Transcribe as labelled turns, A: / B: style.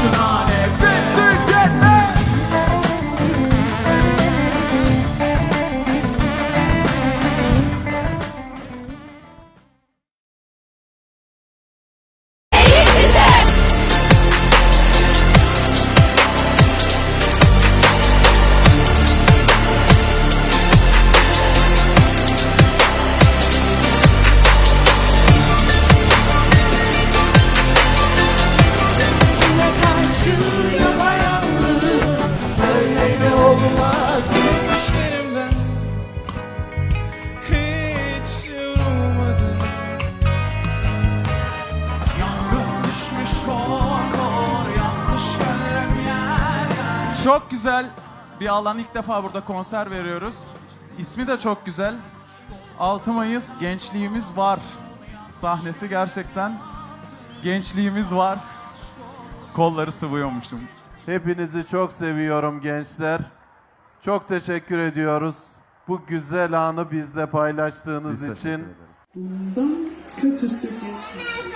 A: Krishna Çok güzel bir alan ilk defa burada konser veriyoruz. İsmi de çok güzel. 6 Mayıs gençliğimiz var. Sahnesi gerçekten gençliğimiz var. Kolları sıvıyormuşum.
B: Hepinizi çok seviyorum gençler. Çok teşekkür ediyoruz. Bu güzel anı bizle paylaştığınız için.
C: Bundan kötüsü.
D: Başım